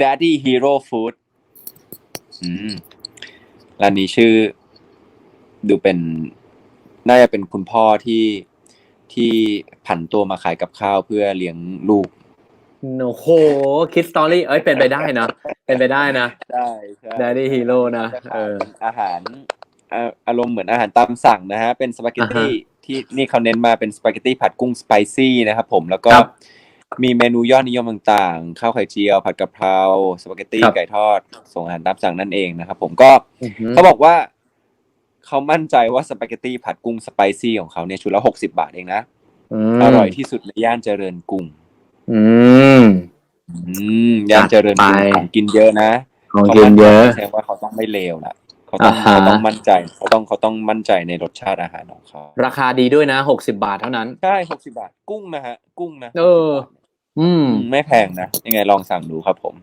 Daddy Hero Food อืมร้านนี้ชื่อ ดูเป็น น่าจะเป็นคุณพ่อที่ที่ผันตัวมาขายกับข้าวเพื่อเลี้ยงลูกโอ้โหคิดสตอรี่เอ้ยเป็นไปได้นะเป็นไปได้นะใช่ใช่ Daddy Hero นะจะเอขายอเป็นอาหารอ่าอารมณ์เหมือนอาหารตามสั่งนะฮะ เป็นสปาเกตตี้อ่าฮะที่นี่เขาเน้นมาเป็นสปาเกตตี้ผัดกุ้งสไปซี่นะครับผมแล้วก็ครับ มีเมนูยอดนิยมต่างๆ ข้าวไข่เจียว ผัดกะเพราสปาเกตตี้ครับ ไก่ทอด ส่งอาหารตามสั่งนั่นเองนะครับผมก็อือหือเขาบอกว่าเขามั่นใจว่าสปาเกตตี้ผัดกุ้งสไปซี่ของเขาเนี่ยชุดละหกสิบาทเองนะ มอร่อยที่สุดในย่านเจริญกรุงอืม อืมย่านเจริญกรุงจัดไป ของกินเยอะนะของกินเยอะ แสดงว่าเขาต้องไม่เลวละเขาต้องอ่าฮะ เขาต้องมั่นใจเขาต้องเขาต้องมั่นใจในรสชาติอาหารของเขาราคาดีด้วยนะหกสิบาทเท่านั้น ใช่หกสิบาท กุ้งนะฮะ กุ้งนะเอออืม อืม ไม่แพงนะ ยังไงลองสั่งดูครับผม